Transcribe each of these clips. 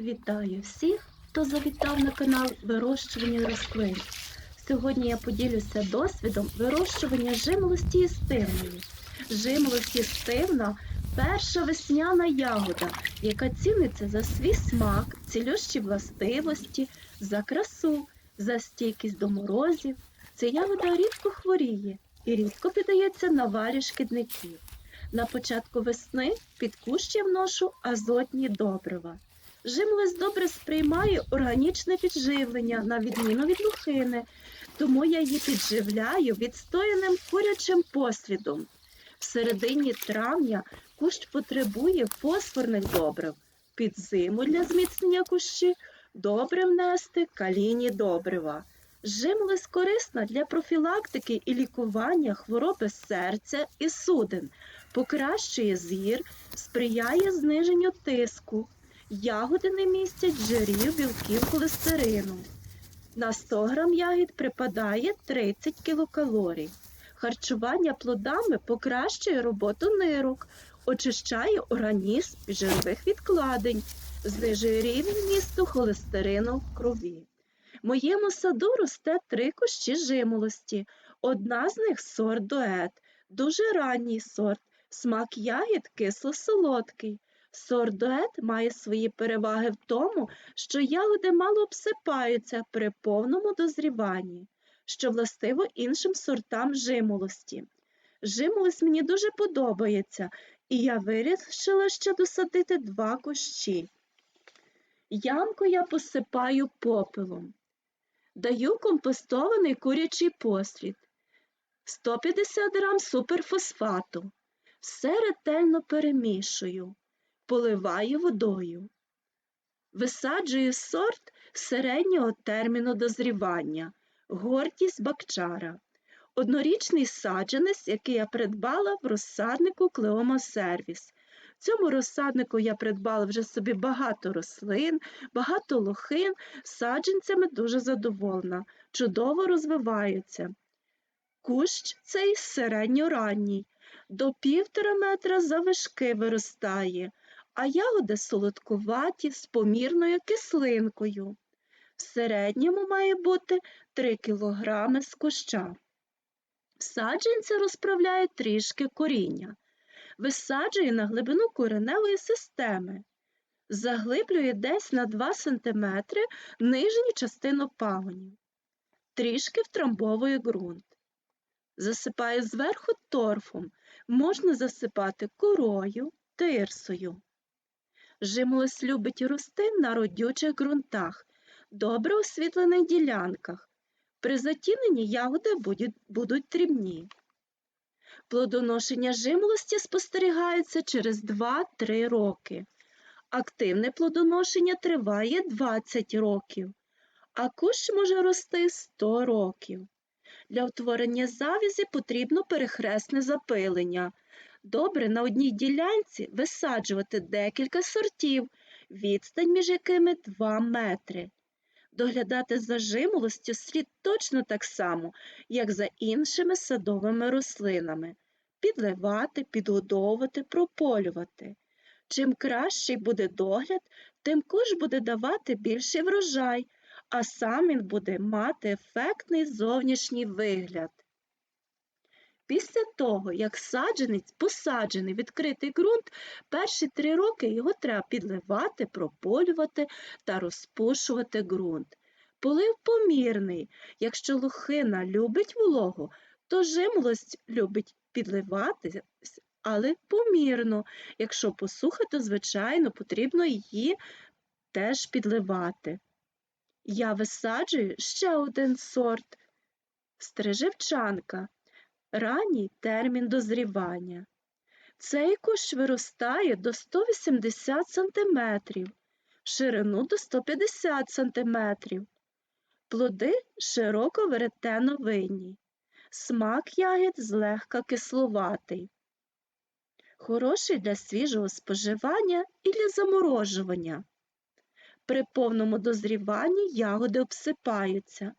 Вітаю всіх, хто завітав на канал вирощування рослин. Сьогодні я поділюся досвідом вирощування жимолості стивної. Жимолость і стивна – перша весняна ягода, яка ціниться за свій смак, цілющі властивості, за красу, за стійкість до морозів. Ця ягода рідко хворіє і рідко піддається наварі шкідників. На початку весни під кущ вношу азотні добрива. Жимолость добре сприймає органічне підживлення, на відміну від лухини, тому я її підживляю відстояним курячим послідом. В середині травня кущ потребує фосфорних добрив. Під зиму для зміцнення кущі добре внести калійні добрива. Жимолость корисна для профілактики і лікування хвороби серця і судин, покращує зір, сприяє зниженню тиску. Ягоди не містять жирів, білків, холестерину. На 100 грам ягід припадає 30 кілокалорій. Харчування плодами покращує роботу нирок, очищає організм жирових відкладень, знижує рівень місту холестерину в крові. В моєму саду росте три кущі жимолості. Одна з них сорт дует, дуже ранній сорт. Смак ягід кисло-солодкий. Сорт дует має свої переваги в тому, що ягоди мало обсипаються при повному дозріванні, що властиво іншим сортам жимолості. Жимолость мені дуже подобається, і я вирішила ще досадити два кущі. Ямку я посипаю попелом. Даю компостований курячий послід, 150 грам суперфосфату. Все ретельно перемішую, поливаю водою. Висаджую сорт середнього терміну дозрівання, гордість бакчара. Однорічний саджанець, який я придбала в розсаднику Клеома Сервіс. Цьому розсаднику я придбала вже собі багато рослин, багато лохин, саджанцями дуже задоволена, чудово розвиваються. Кущ цей середньоранній, до півтора метра завишки виростає, а ягоди солодкуваті з помірною кислинкою. В середньому має бути 3 кілограми з куща. Саджанці розправляє трішки коріння, висаджує на глибину кореневої системи, заглиблює десь на 2 см нижню частину пагонів, трішки втрамбовує ґрунт. Засипає зверху торфом, можна засипати корою, тирсою. Жимолость любить рости на родючих ґрунтах, добре освітлених ділянках. При затіненні ягоди будуть, будуть дрібні. Плодоношення жимолості спостерігається через 2-3 роки. Активне плодоношення триває 20 років, а кущ може рости 100 років. Для утворення завязі потрібно перехресне запилення. Добре на одній ділянці висаджувати декілька сортів, відстань між якими 2 метри. Доглядати за жимолостю слід точно так само, як за іншими садовими рослинами. Підливати, підгодовувати, прополювати. Чим кращий буде догляд, тим куш буде давати більший врожай, а сам він буде мати ефектний зовнішній вигляд. Після того, як саджанець посаджений відкритий ґрунт, перші три роки його треба підливати, прополювати та розпушувати ґрунт. Полив помірний. Якщо лохина любить вологу, то жимолость любить підливати, але помірно. Якщо посуха, то, звичайно, потрібно її теж підливати. Я висаджую ще один сорт стрижевчанка ранній термін дозрівання. Цей кущ виростає до 180 см, ширину до 150 см. Плоди широко веретеновинні. Смак ягід злегка кисловатий. Хороший для свіжого споживання і для заморожування. При повному дозріванні ягоди обсипаються.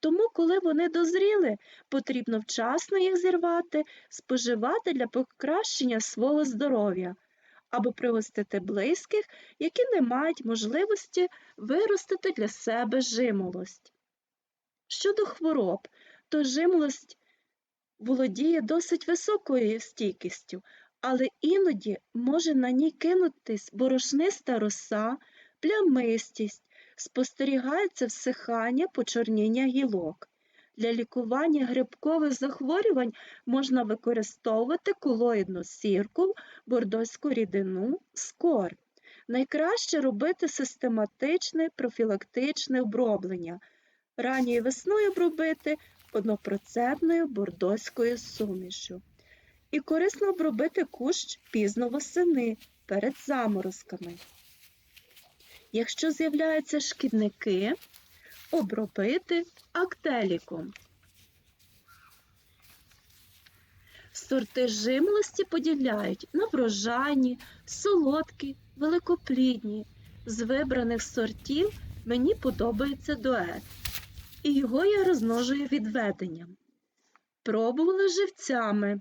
Тому, коли вони дозріли, потрібно вчасно їх зірвати, споживати для покращення свого здоров'я. або пригостити близьких, які не мають можливості виростити для себе жимолость. Щодо хвороб, то жимолость володіє досить високою стійкістю, але іноді може на ній кинутись борошниста роса, плямистість, спостерігається всихання, почорніння гілок. Для лікування грибкових захворювань можна використовувати колоїдну сірку, бордоську рідину, скор. Найкраще робити систематичне профілактичне оброблення. Ранньою весною обробити однопроцентною бордоською сумішю. І корисно обробити кущ пізно восени перед заморозками. Якщо з'являються шкідники, обробити актеліком. Сорти жимолості поділяють на врожайні, солодкі, великоплідні. З вибраних сортів мені подобається дует, і його я розмножую відведенням. Пробувала живцями,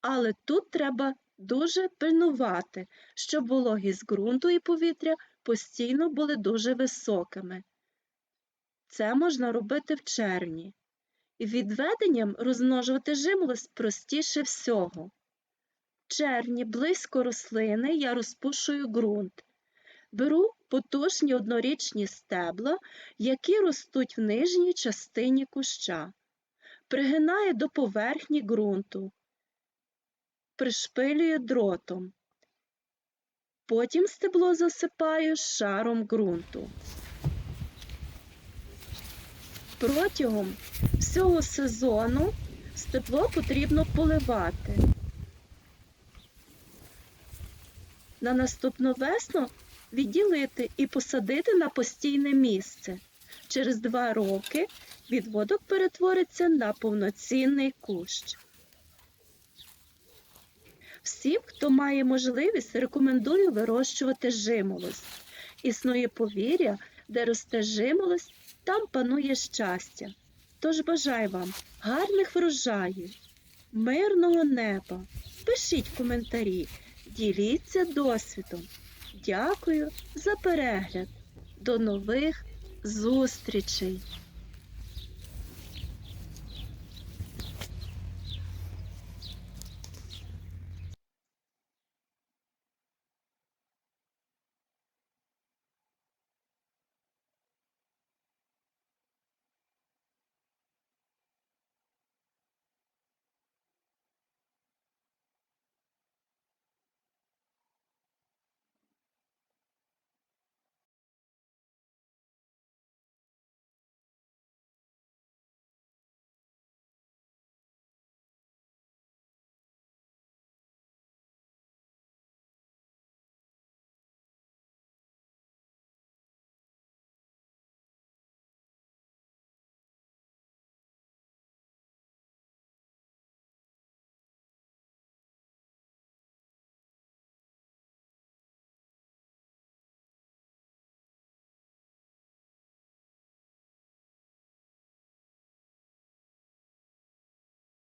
але тут треба дуже пильнувати, щоб вологість ґрунту і повітря постійно були дуже високими. Це можна робити в червні. І відведенням розмножувати жимолость простіше всього. В червні близько рослини я розпушую ґрунт. Беру потужні однорічні стебла, які ростуть в нижній частині куща. Пригинаю до поверхні ґрунту, пришпилюю дротом. Потім стебло засипаю шаром ґрунту. Протягом всього сезону стебло потрібно поливати. На наступну весну відділити і посадити на постійне місце. Через два роки відводок перетвориться на повноцінний кущ. Всім, хто має можливість, рекомендую вирощувати жимолость. Існує повір'я, де росте жимолость, там панує щастя. Тож бажаю вам гарних врожаїв, мирного неба. Пишіть коментарі, діліться досвідом. Дякую за перегляд. До нових зустрічей!